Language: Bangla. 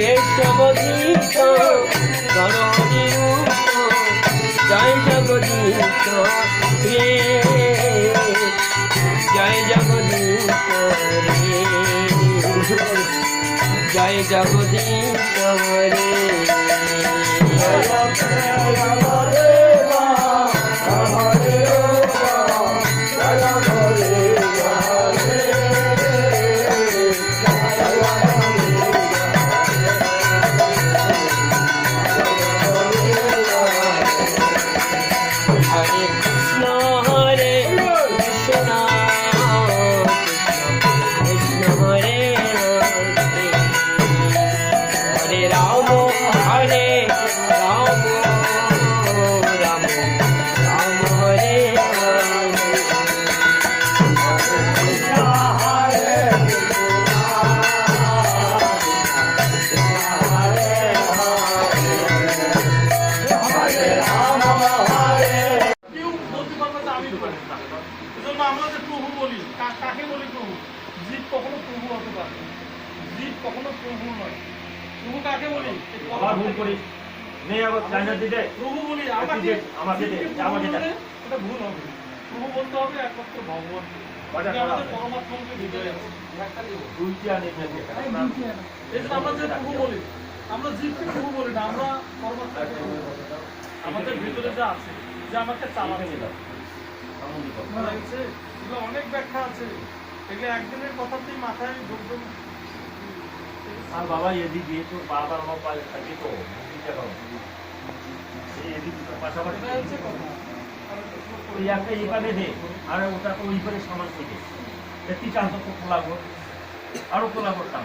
কেশবদীশ করণী জয় জগদীশ রে জয় জগদীশ রে জয় জগদীশ এজন্য আমরা যে প্রভু বলি কাকে বলি প্রভু? জীব কখনো প্রভু হতে পারে জীব কখনো প্রভু নয়। প্রভু কাকে বলি? আবার ভুল করি। নেই আবার লাইনার দিতে প্রভু বলি আমাকে এটা ভুল হবে। প্রভু বলতে হবে একমাত্র ভগবান। আমাদের আমরা যে প্রভু বলি আমরা জীবকে প্রভু বলি না আমরা ভিতরে যা আছে যে আমাকে লাগছে? এগুলো অনেক ব্যাখ্যা আছে এগুলো একদিনের কথাতেই মাথায় ঢুকবে আর বাবা এদিক দিয়ে তো আমার থাকে তো এদিক পাশাপাশি ওই একটা এখানে দে আর ওটা তো থেকে। একটি খোলা আরও খোলা করতাম